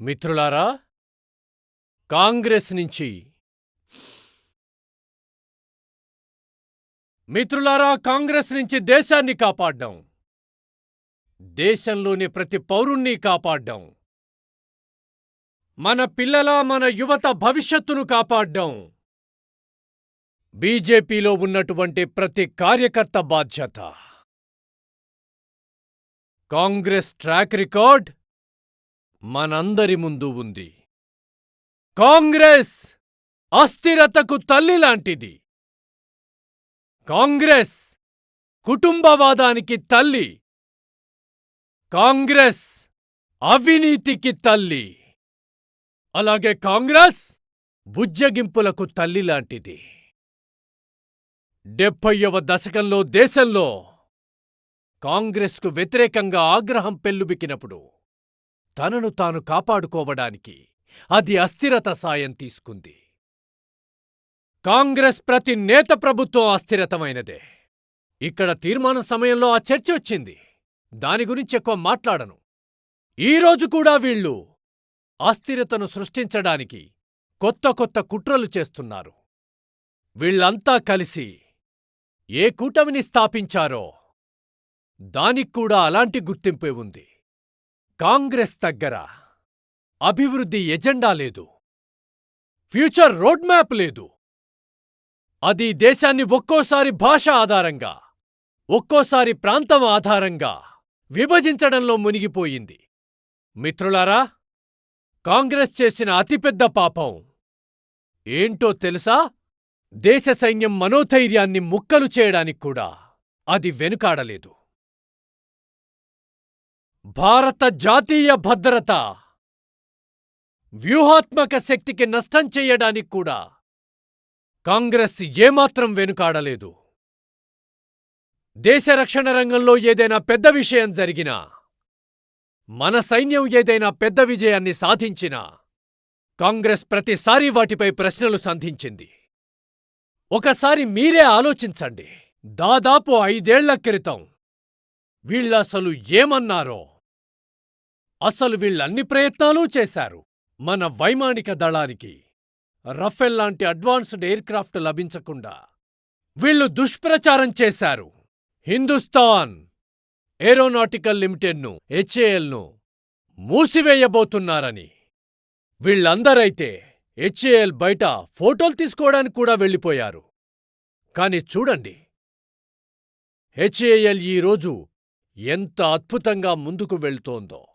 మిత్రులారా కాంగ్రెస్ నుంచి. మిత్రులారా కాంగ్రెస్ నుంచి దేశాన్ని కాపాడ్డం. దేశంలోని ప్రతి పౌరుణ్ణి కాపాడ్డం. మన పిల్లల మన యువత భవిష్యత్తును కాపాడ్డం. బీజేపీలో ఉన్నటువంటి ప్రతి కార్యకర్త బాధ్యత. కాంగ్రెస్ ట్రాక్ రికార్డ్ మనందరి ముందు ఉంది. కాంగ్రెస్ అస్థిరతకు తల్లి లాంటిది. కాంగ్రెస్ కుటుంబవాదానికి తల్లి. కాంగ్రెస్ అవినీతికి తల్లి. అలాగే కాంగ్రెస్ బుజ్జగింపులకు తల్లి లాంటిది. డెబ్బయ్యవ దశకంలో దేశంలో కాంగ్రెస్కు వ్యతిరేకంగా ఆగ్రహం పెల్లుబికినప్పుడు తనను తాను కాపాడుకోవడానికి అది అస్థిరత సాయం తీసుకుంది. కాంగ్రెస్ ప్రతి నేత ప్రభుత్వం అస్థిరతమైనదే. ఇక్కడ తీర్మానం సమయంలో ఆ చర్చ వచ్చింది. దాని గురించి ఎక్కువ మాట్లాడను. ఈరోజు కూడా వీళ్ళు అస్థిరతను సృష్టించడానికి కొత్త కొత్త కుట్రలు చేస్తున్నారు. వీళ్ళంతా కలిసి ఏ కూటమిని స్థాపించారో దానిక్కూడా అలాంటి గుర్తింపే ఉంది. కాంగ్రెస్ దగ్గర అభివృద్ధి ఎజెండా లేదు. ఫ్యూచర్ రోడ్ మ్యాప్ లేదు. అది దేశాన్ని ఒక్కోసారి భాష ఆధారంగా ఒక్కోసారి ప్రాంతం ఆధారంగా విభజించడంలో మునిగిపోయింది. మిత్రులారా కాంగ్రెస్ చేసిన అతిపెద్ద పాపం ఏంటో తెలుసా? దేశ సైన్యం మనోధైర్యాన్ని ముక్కలు చేయడానికి కూడా అది వెనుకాడలేదు. భారత జాతీయ భద్రత వ్యూహాత్మక శక్తికి నష్టం చేయడానికి కూడా కాంగ్రెస్ ఏమాత్రం వెనుకాడలేదు. దేశ రక్షణ రంగంలో ఏదైనా పెద్ద విషయం జరిగినా మన సైన్యం ఏదైనా పెద్ద విజయాన్ని సాధించినా కాంగ్రెస్ ప్రతిసారి వాటిపై ప్రశ్నలు సంధించింది. ఒకసారి మీరే ఆలోచించండి. దాదాపు ఐదేళ్ళ క్రితం వీళ్ళసలు ఏమన్నారో? అసలు వీళ్ళన్ని ప్రయత్నాలూ చేశారు. మన వైమానిక దళానికి రఫెల్ లాంటి అడ్వాన్స్డ్ ఎయిర్క్రాఫ్ట్ లభించకుండా వీళ్ళు దుష్ప్రచారం చేశారు. హిందుస్థాన్ ఏరోనాటికల్ లిమిటెడ్ను హెచ్ఏఎల్ను మూసివేయబోతున్నారని. వీళ్ళందరైతే హెచ్ఏఎల్ బయట ఫోటోలు తీసుకోవడానికి కూడా వెళ్ళిపోయారు. కాని చూడండి. హెచ్ఏఎల్ ఈరోజు ఎంత అద్భుతంగా ముందుకు వెళ్తోందో.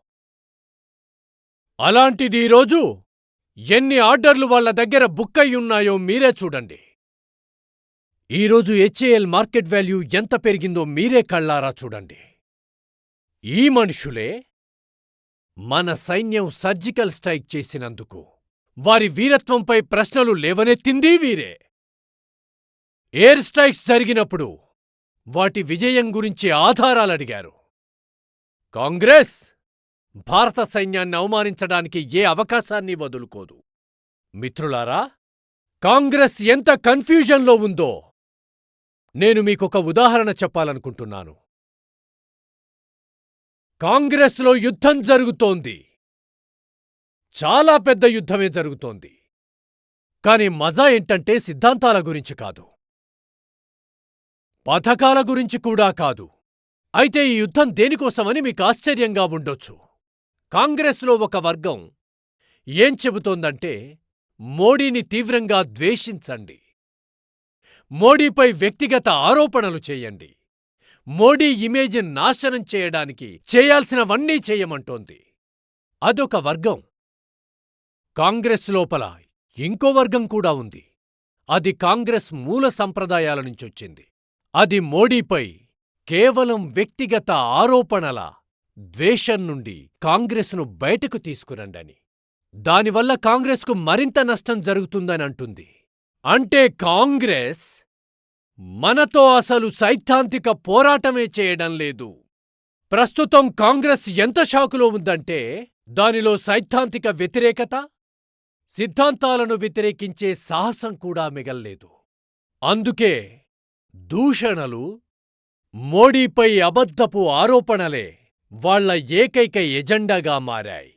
అలాంటిది ఈరోజు ఎన్ని ఆర్డర్లు వాళ్ళ దగ్గర బుక్ అయ్యున్నాయో మీరే చూడండి. ఈరోజు హెచ్ఏఎల్ మార్కెట్ వాల్యూ ఎంత పెరిగిందో మీరే కళ్ళారా చూడండి. ఈ మనుషులే మన సైన్యం సర్జికల్ స్ట్రైక్ చేసినందుకు వారి వీరత్వంపై ప్రశ్నలు లేవనెత్తిందీ వీరే. ఎయిర్ స్ట్రైక్స్ జరిగినప్పుడు వాటి విజయం గురించి ఆధారాలడిగారు. కాంగ్రెస్ భారత సైన్యాన్ని అవమానించడానికి ఏ అవకాశాన్ని వదులుకోదు. మిత్రులారా కాంగ్రెస్ ఎంత కన్ఫ్యూజన్లో ఉందో నేను మీకొక ఉదాహరణ చెప్పాలనుకుంటున్నాను. కాంగ్రెస్లో యుద్ధం జరుగుతోంది. చాలా పెద్ద యుద్ధమే జరుగుతోంది. కాని మజా ఏంటంటే సిద్ధాంతాల గురించి కాదు. పథకాల గురించి కూడా కాదు. అయితే ఈ యుద్ధం దేనికోసమని మీకు ఆశ్చర్యంగా ఉండొచ్చు. కాంగ్రెస్లో ఒక వర్గం ఏం చెబుతోందంటే మోడీని తీవ్రంగా ద్వేషించండి. మోడీపై వ్యక్తిగత ఆరోపణలు చేయండి. మోడీ ఇమేజ్ నాశనం చేయడానికి చేయాల్సినవన్నీ చేయమంటోంది. అదొక వర్గం. కాంగ్రెస్ లోపల ఇంకో వర్గం కూడా ఉంది. అది కాంగ్రెస్ మూల సంప్రదాయాల నుంచొచ్చింది. అది మోడీపై కేవలం వ్యక్తిగత ఆరోపణల ద్వేషం నుండి కాంగ్రెస్ను బయటకు తీసుకురండని. దానివల్ల కాంగ్రెస్కు మరింత నష్టం జరుగుతుందని అంటుంది. అంటే కాంగ్రెస్ మనతో అసలు సైద్ధాంతిక పోరాటమే చేయడం లేదు. ప్రస్తుతం కాంగ్రెస్ ఎంత షాకులో ఉందంటే దానిలో సైద్ధాంతిక వ్యతిరేకత సిద్ధాంతాలను వ్యతిరేకించే సాహసం కూడా మిగల్లేదు. అందుకే దూషణలు మోడీపై అబద్ధపు ఆరోపణలే వాళ్ళ ఏకైక ఎజెండాగా మారాయి.